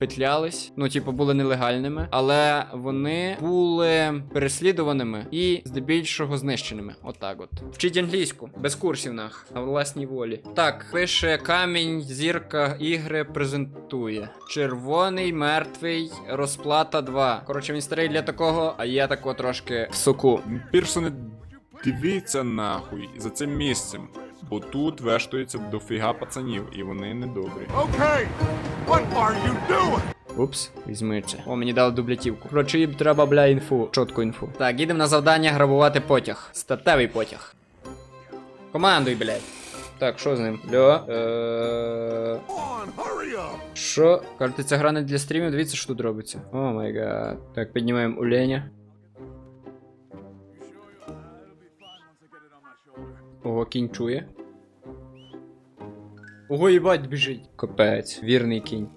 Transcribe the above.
петлялись. Ну, типу, були нелегальними, але вони були переслідуваними і здебільшого знищеними. Отак от. Вчіть англійську, без курсів нах, на власній волі. Так, пише камінь, зірка, ігри презентує. Червоний, мертвий, розплата 2. Коротше, він старий для такого, а я тако трошки в соку. Пірсоне, дивіться нахуй за цим місцем. Бо тут вештується дофіга пацанів, і вони недобрі. Okay, what are you doing? Упс, візьми це. О, мені дали дублятівку. Коротше, їм треба, бля, інфу. Чотку інфу. Так, їдемо на завдання грабувати потяг. Статевий потяг. Командуй, блядь. Так, що з ним? Льо. Е... Що? Кажете, ця гра не для стрімів, дивіться, що тут робиться. О май гад. Так, піднімаємо уленя. Ого, кінь чує. Ого, їбать, біжить. Капець, вірний кінь.